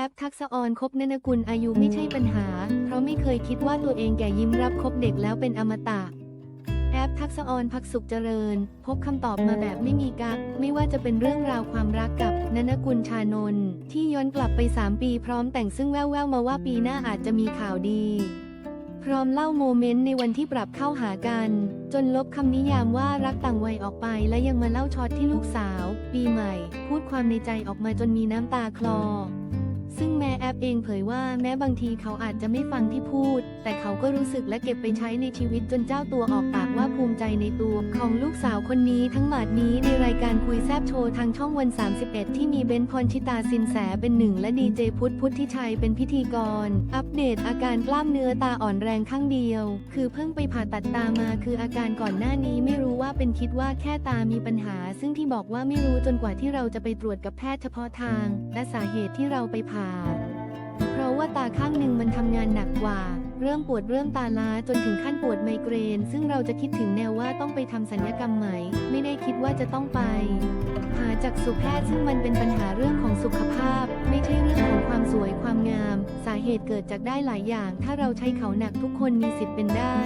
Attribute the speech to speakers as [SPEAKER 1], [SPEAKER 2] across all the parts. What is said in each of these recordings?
[SPEAKER 1] อปทักษออนคบนนกุลอายุไม่ใช่ปัญหา เพราะไม่เคยคิดว่าตัวเองแก่ยิ้มรับคบเด็กแล้วเป็นอมตะ แอปทักษออนพักสุขเจริญ พบคำตอบมาแบบไม่มีกัก ไม่ว่าจะเป็นเรื่องราวความรักกับนนกุลชานนท์ที่ย้อนกลับไป 3 ปีพร้อมแต่งซึ่งแว่วๆมาว่าปีหน้าอาจจะมีข่าวดี พร้อมเล่าโมเมนต์ในวันที่ปรับเข้าหากัน จนลบคำนิยามว่ารักต่างวัยออกไปและยังมาเล่าช็อตที่ลูกสาว ปีใหม่ พูดความในใจออกมาจนมีน้ำตาคลอ ซึ่งแม่แอปเองเผยว่าแม้บางทีเขาอาจจะไม่ฟังที่พูด แต่เขาก็รู้สึกและเก็บไปใช้ในชีวิตจนเจ้าตัวออกปากว่าภูมิใจในตัว ของลูกสาวคนนี้ทั้งหมดนี้ในรายการคุยแซบโชว์ทางช่องวัน 31 ที่มีเบนพรชิตาสินแสเป็นหนึ่งและดีเจพุทธพุทธิชัยเป็นพิธีกร อัปเดตอาการกล้ามเนื้อตาอ่อนแรงข้างเดียว คือเพิ่งไปผ่าตัดตามาคืออาการก่อนหน้านี้ไม่รู้ว่าเป็นคิดว่าแค่ตามีปัญหา ซึ่งที่บอกว่าไม่รู้จนกว่าที่เราจะไปตรวจกับแพทย์เฉพาะทาง และสาเหตุที่เราไปผ่าเพราะว่าตาข้างหนึ่งมันทำงานหนักกว่า เริ่มปวดเริ่มตาล้าจนถึงขั้นปวดไมเกรน ซึ่งเราจะคิดถึงแนวว่าต้องไปทำสัญญกรรมไหม ไม่ได้คิดว่าจะต้องไป หาจากสุแพทย์ซึ่งมันเป็นปัญหาเรื่องของสุขภาพ ไม่ใช่เรื่องของความสวยความงาม สาเหตุเกิดจากได้หลายอย่าง ถ้าเราใช้เขาหนักทุกคนมีสิทธิ์เป็นได้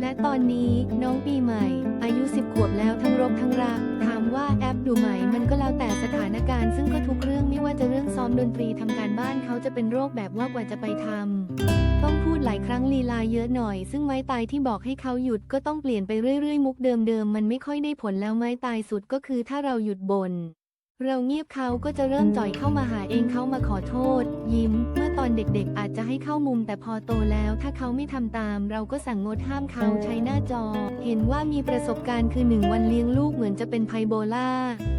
[SPEAKER 1] และตอนนี้น้องปีใหม่ อายุ 10 ขวบแล้วทั้งรบทั้งรัก ถามว่าแอปดูไหมมันก็แล้วแต่สถานการณ์ซึ่งก็ทุกเรื่องไม่ว่าจะเรื่องซ้อมดนตรีทำการบ้านเขาจะเป็นโรคแบบว่ากว่าจะไปทำต้องพูดหลายครั้งลีลาเยอะหน่อย ซึ่งไม้ตายที่บอกให้เขาหยุดก็ต้องเปลี่ยนไปเรื่อยๆ มุกเดิมๆมันไม่ค่อยได้ผลแล้วไม้ตายสุดก็คือถ้าเราหยุดบน่นเราเงียบเขาก็จะเริ่มจ่อยเข้ามาหาเองเขามาขอโทษ ยิ้ม อนเด็กๆ อาจจะให้เข้ามุมแต่พอโตแล้ว ถ้าเขาไม่ทำตาม เราก็สั่งงดห้ามเขาใช้หน้าจอ เห็นว่ามีประสบการณ์คือหนึ่งวันเลี้ยงลูกเหมือนจะเป็นไพโบล่า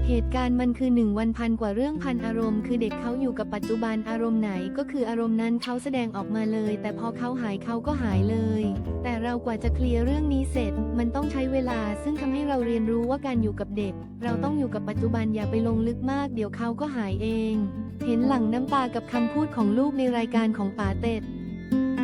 [SPEAKER 1] เหตุการณ์มันคือหนึ่งวันพันกว่าเรื่องพันอารมณ์ คือเด็กเขาอยู่กับปัจจุบันอารมณ์ไหนก็คืออารมณ์นั้นเขาแสดงออกมาเลย แต่พอเขาหายเขาก็หายเลย แต่เรากว่าจะเคลียร์เรื่องนี้เสร็จ มันต้องใช้เวลา ซึ่งทำให้เราเรียนรู้ว่าการอยู่กับเด็ก เราต้องอยู่กับปัจจุบันอย่าไปลงลึกมาก เดี๋ยวเขาก็หายเอง เห็นหลังน้ำตากับคำพูดของลูกในรายการของป๋าเต็ด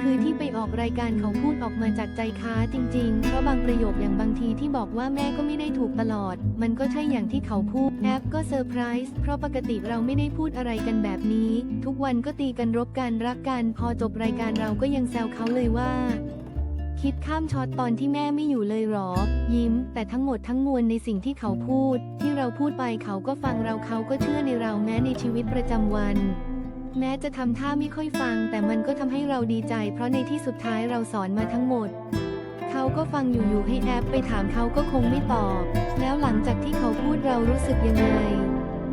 [SPEAKER 1] คือที่ไปออกรายการเขาพูดออกมาจากใจค้าจริงๆ เพราะบางประโยคอย่างบางทีที่บอกว่าแม่ก็ไม่ได้ถูกตลอด มันก็ใช่อย่างที่เขาพูด แอปก็เซอร์ไพรส์ เพราะปกติเราไม่ได้พูดอะไรกันแบบนี้ ทุกวันก็ตีกันรบกันรักกัน พอจบรายการเราก็ยังแซวเขาเลยว่า คิดข้ามช็อตตอนที่แม่ไม่อยู่เลยหรอ ยิ้ม แต่ทั้งหมดทั้งมวลในสิ่งที่เขาพูด ที่เราพูดไปเขาก็ฟังเราเขาก็เชื่อในเราแม้ในชีวิตประจำวัน แม้จะทำท่าไม่ค่อยฟัง แต่มันก็ทำให้เราดีใจ เพราะในที่สุดท้ายเราสอนมาทั้งหมด เขาก็ฟังอยู่ๆให้แอปไปถามเขาก็คงไม่ตอบ แล้วหลังจากที่เขาพูดเรารู้สึกยังไง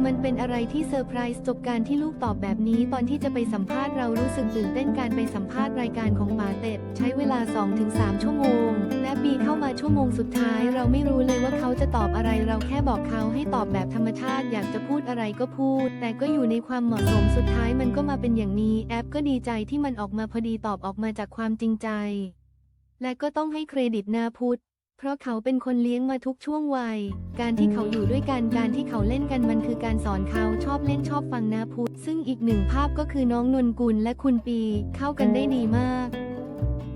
[SPEAKER 1] มันเป็นอะไรที่เซอร์ไพรส์จบการที่ลูกตอบแบบนี้ ตอนที่จะไปสัมภาษณ์เรารู้สึกตื่นเต้นการไปสัมภาษณ์รายการของปาเต็ดใช้เวลา 2-3 ชั่วโมง และปีเข้ามาชั่วโมงสุดท้าย เราไม่รู้เลยว่าเขาจะตอบอะไรเราแค่บอกเขาให้ตอบแบบธรรมชาติ อยากจะพูดอะไรก็พูด แต่ก็อยู่ในความเหมาะสมสุดท้ายมันก็มาเป็นอย่างนี้ แอปก็ดีใจที่มันออกมาพอดีตอบออกมาจากความจริงใจ และก็ต้องให้เครดิตนาพุทธ เพราะเขาเป็นคนเลี้ยงมาทุกช่วงวัย การที่เขาอยู่ด้วยกันการที่เขาเล่นกันมันคือการสอนเขาชอบเล่นชอบฟังนาพุทธซึ่งอีกหนึ่งภาพก็คือน้องนนกุลและคุณปีเข้ากันได้ดีมาก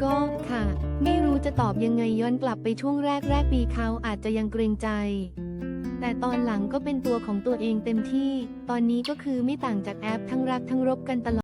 [SPEAKER 1] ก็ค่ะ ไม่รู้จะตอบยังไงย้อนกลับไปช่วงแรกแรกปีเขาอาจจะยังเกรงใจ แต่ตอนหลังก็เป็นตัวของตัวเองเต็มที่ ตอนนี้ก็คือไม่ต่างจากแอปทั้งรักทั้งรบกันตลอด